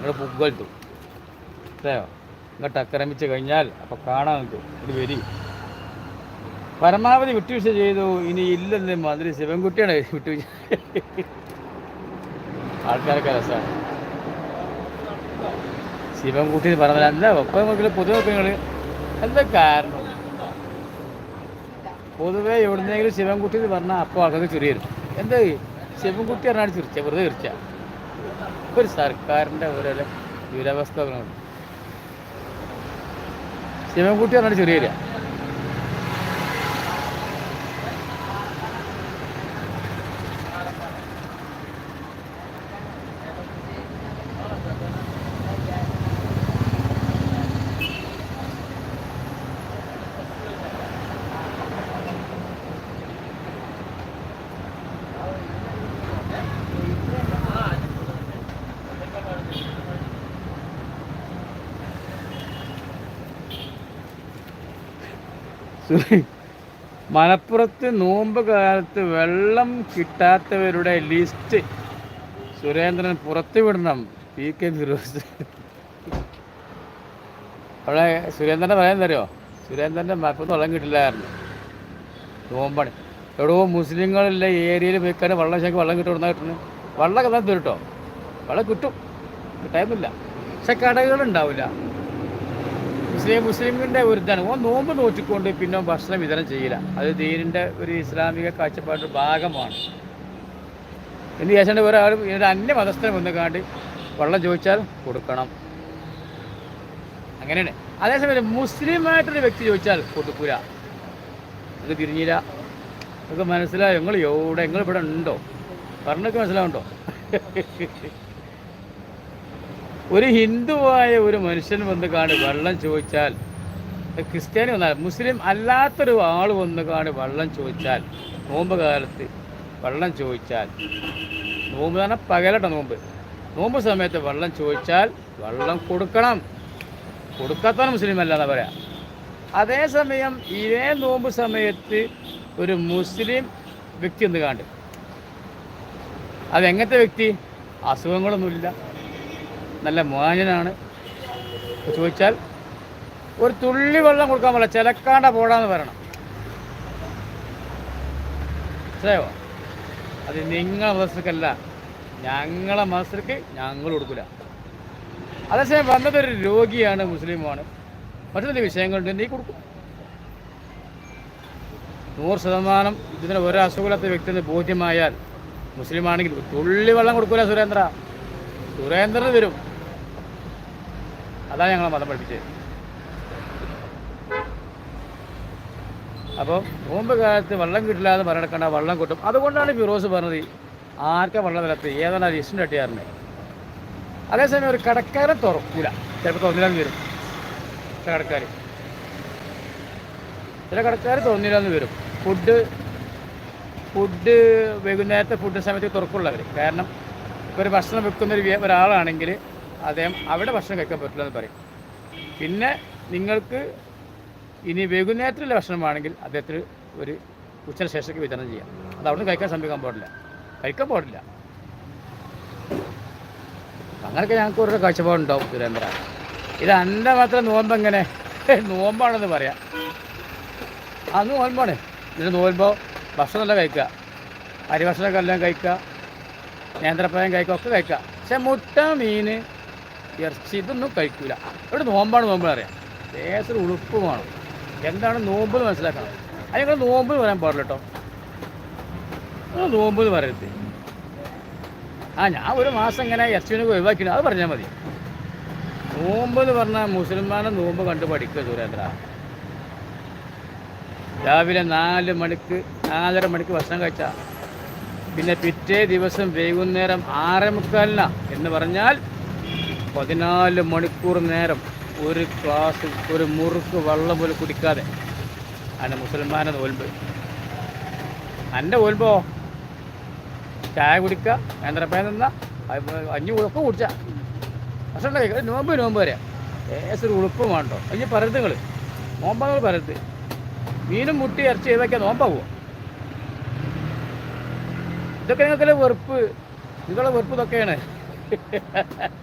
നിങ്ങൾ പുകഴ്ത്തു അതെയോ ഇങ്ങോട്ട് ആക്രമിച്ച് കഴിഞ്ഞാൽ അപ്പോൾ കാണാൻ നിൽക്കും ഇത് വരി. പരമാവധി വിട്ടുവീഴ്ച ചെയ്തു. ഇനി ഇല്ലെന്ന് മന്ത്രി ശിവൻകുട്ടിയാണ് വിട്ടുവീഴ്ച. ആൾക്കാരൊക്കെ രസമാണ് ശിവൻകുട്ടി എന്ന് പറഞ്ഞാൽ അല്ല ഒപ്പം നോക്കിയാൽ പൊതുവെ നിങ്ങൾ എന്താ കാരണം? പൊതുവേ എവിടുന്നെങ്കിലും ശിവൻകുട്ടി എന്ന് പറഞ്ഞാൽ അപ്പോൾ ആൾക്കാർക്ക് ചുരിയരുത് എന്താ? ശിവൻകുട്ടി പറഞ്ഞാൽ ചിരിച്ച വെറുതെ ചിരിച്ച ഒരു സർക്കാരിന്റെ ഓരോരോ ദുരവസ്ഥകളുണ്ട് ശിവൻകുട്ടി പറഞ്ഞാൽ ചിരി മലപ്പുറത്ത് നോമ്പ് കാലത്ത് വെള്ളം കിട്ടാത്തവരുടെ ലിസ്റ്റ് സുരേന്ദ്രൻ പുറത്തുവിടണം പി കെ ഫിറോസ്. അവിടെ സുരേന്ദ്രനെ പറയാൻ തരുമോ? സുരേന്ദ്രന്റെ മലപ്പുറത്ത് വെള്ളം കിട്ടില്ലായിരുന്നു. നോമ്പാണ്. എവിടെയോ മുസ്ലിങ്ങളുള്ള ഏരിയയിൽ പോയിക്കാൻ വെള്ളം ശേഖരം വെള്ളം കിട്ടും കിട്ടുന്നു വെള്ളം കഥാ തരും കേട്ടോ. വെള്ളം കിട്ടും. കിട്ടായൊന്നുമില്ല പക്ഷെ കടകളുണ്ടാവില്ല. മുസ്ലിം മുസ്ലിമിന്റെ ഒരു ഇതാണ് ഓ നോമ്പ് നോറ്റിക്കൊണ്ട് പിന്നെ ഭക്ഷണം വിതരണം ചെയ്യില്ല. അത് ദീനിന്റെ ഒരു ഇസ്ലാമിക കാഴ്ചപ്പാടിന്റെ ഭാഗമാണ്. എന്ന് വിചാരിച്ചുകൊണ്ട് ഒരാൾ ഒരു അന്യ മതസ്ഥനെ വന്നുകാണ്ട് വെള്ളം ചോദിച്ചാൽ കൊടുക്കണം. അങ്ങനെയാണ്. അതേസമയം മുസ്ലിമായിട്ടൊരു വ്യക്തി ചോദിച്ചാൽ കൊടുക്കൂല. അത് തിരിഞ്ഞില്ല. നിങ്ങൾക്ക് മനസ്സിലായോ? നിങ്ങൾ എവിടെ? നിങ്ങൾ ഇവിടെ ഉണ്ടോ? പറഞ്ഞൊക്കെ മനസ്സിലാവുണ്ടോ ഒരു ഹിന്ദുവായ ഒരു മനുഷ്യൻ വന്ന് കാണി വെള്ളം ചോദിച്ചാൽ ക്രിസ്ത്യാനി വന്നാൽ മുസ്ലിം അല്ലാത്തൊരു ആൾ വന്ന് കാണി വെള്ളം ചോദിച്ചാൽ നോമ്പ് കാലത്ത് വെള്ളം ചോദിച്ചാൽ നോമ്പ് തന്നെ പകലട്ട നോമ്പ് നോമ്പ് സമയത്ത് വെള്ളം ചോദിച്ചാൽ വെള്ളം കൊടുക്കണം. കൊടുക്കാത്തവൻ മുസ്ലിം അല്ലാതെ പറയാം. അതേസമയം ഇതേ നോമ്പ് സമയത്ത് ഒരു മുസ്ലിം വ്യക്തി ഒന്ന് കാണ്ട് അതെങ്ങനത്തെ വ്യക്തി? അസുഖങ്ങളൊന്നുമില്ല. നല്ല മാന്യനാണ്. ചോദിച്ചാൽ ഒരു തുള്ളി വെള്ളം കൊടുക്കാൻ പറ്റില്ല. ചിലക്കാണ്ട പോടാന്ന് പറയണം. മനസ്സിലായോ? അത് നിങ്ങളെ മനസ്സിലേക്കല്ല ഞങ്ങളെ മനസ്സിലേക്ക് ഞങ്ങൾ കൊടുക്കില്ല അതേസമയം വന്നതൊരു രോഗിയാണ് മുസ്ലിമാണ് മറ്റൊരു വിഷയങ്ങളുണ്ട്. നീ കൊടുക്കും. നൂറ് ശതമാനം ഇതിന് ഒരു അസുഖമില്ലാത്ത വ്യക്തി എന്ന് ബോധ്യമായാൽ മുസ്ലിമാണെങ്കിൽ തുള്ളി വെള്ളം കൊടുക്കൂല സുരേന്ദ്ര. സുരേന്ദ്രന് വരും. അതാണ് ഞങ്ങൾ മതം പഠിപ്പിച്ചത് അപ്പോൾ നോമ്പ് കാലത്ത് വെള്ളം കിട്ടില്ല എന്ന് പറഞ്ഞെടുക്കണ്ട വെള്ളം കിട്ടും. അതുകൊണ്ടാണ് ഫിറോസ് പറഞ്ഞത് ആർക്കാ വെള്ളം നിലത്ത് ഏതാണ് ലിസ്റ്റിന്റെ അട്ടിയാറിനെ അതേസമയം ഒരു കടക്കാരൻ തുറക്കൂല. ചിലപ്പോൾ തുറന്നില്ലാന്ന് വരും. ചില കടക്കാർ ചില കടക്കാർ തുറന്നില്ലാന്ന് വരും. ഫുഡ് ഫുഡ് വൈകുന്നേരത്തെ ഫുഡ് സമയത്ത് തുറക്കുള്ളവർ കാരണം ഇപ്പോൾ ഒരു ഭക്ഷണം വെക്കുന്ന ഒരു ഒരാളാണെങ്കിൽ അദ്ദേഹം അവിടെ ഭക്ഷണം കഴിക്കാൻ പറ്റില്ല എന്ന് പറയും. പിന്നെ നിങ്ങൾക്ക് ഇനി വൈകുന്നേരത്തിലുള്ള ഭക്ഷണമാണെങ്കിൽ അദ്ദേഹത്തിന് ഒരു ഉച്ചയ്ക്ക് ശേഷമൊക്കെ വിതരണം ചെയ്യാം. അത് അവിടെ കഴിക്കാൻ ശ്രമിക്കാൻ പാടില്ല. കഴിക്കാൻ പാടില്ല. അങ്ങനെയൊക്കെ ഞങ്ങൾക്ക് ഓരോ കാഴ്ചപ്പാടുണ്ടാവും സുരേന്ദ്ര ഇത് എന്റെ മാത്രം നോമ്പ് എങ്ങനെ? നോമ്പാണെന്ന് പറയാം. അത് നോമ്പാണ് ഇതിന് നോമ്പോ ഭക്ഷണം നല്ല കഴിക്കുക. അരി ഭക്ഷണമൊക്കെ എല്ലാം കഴിക്കുക. നേന്ത്രപ്പഴം കഴിക്കുക ഒക്കെ കഴിക്കുക. പക്ഷെ മുട്ട മീൻ ഇറച്ചി ഇതൊന്നും കഴിക്കൂല. ഇവിടെ നോമ്പാണ് നോമ്പ് അറിയാം ലേസർ ഉളുപ്പുമാണ് എന്താണ് നോമ്പ് എന്ന് മനസ്സിലാക്കണം. അത് നിങ്ങൾ നോമ്പ് പറയാൻ പാടില്ല കേട്ടോ. നോമ്പ് എന്ന് പറയരുത്. ആ ഞാൻ ഒരു മാസം ഇങ്ങനെ ഇറച്ചിനൊക്കെ ഒഴിവാക്കിയിട്ട് അത് പറഞ്ഞാൽ മതി. നോമ്പ് എന്ന് പറഞ്ഞാൽ മുസൽമാനെ നോമ്പ് കണ്ട് പഠിക്കുക സുരേന്ദ്ര. രാവിലെ നാല് മണിക്ക് നാലര മണിക്ക് ഭക്ഷണം കഴിച്ച. പിന്നെ പിറ്റേ ദിവസം വൈകുന്നേരം ആറേ മുക്കാലിനാണ് എന്ന് പറഞ്ഞാൽ പതിനാല് മണിക്കൂർ നേരം ഒരു ക്ലാസ് ഒരു മുറുക്ക് വെള്ളം പോലും കുടിക്കാതെ. ആണ് മുസൽമാനെ നോൽമ്പ് എന്റെ നോൽമ്പോ ചായ കുടിക്കുക നേന്ത്രപ്പഴം നിന്ന അഞ്ഞു ഉളുപ്പ് കുടിച്ച. പക്ഷേ നോമ്പ് നോമ്പ് വരെ. ഏസൊരു ഉളുപ്പും വേണ്ടോ? അഞ്ഞ് പരത്ത് നിങ്ങൾ നോമ്പാങ്ങൾ പരത്ത് മീനും മുട്ടി ഇറച്ചി ഇതൊക്കെ നോമ്പാവോ ഇതൊക്കെ നിങ്ങൾക്കല്ലേ വെറുപ്പ്? നിങ്ങളുടെ വെറുപ്പ് ഇതൊക്കെയാണ്.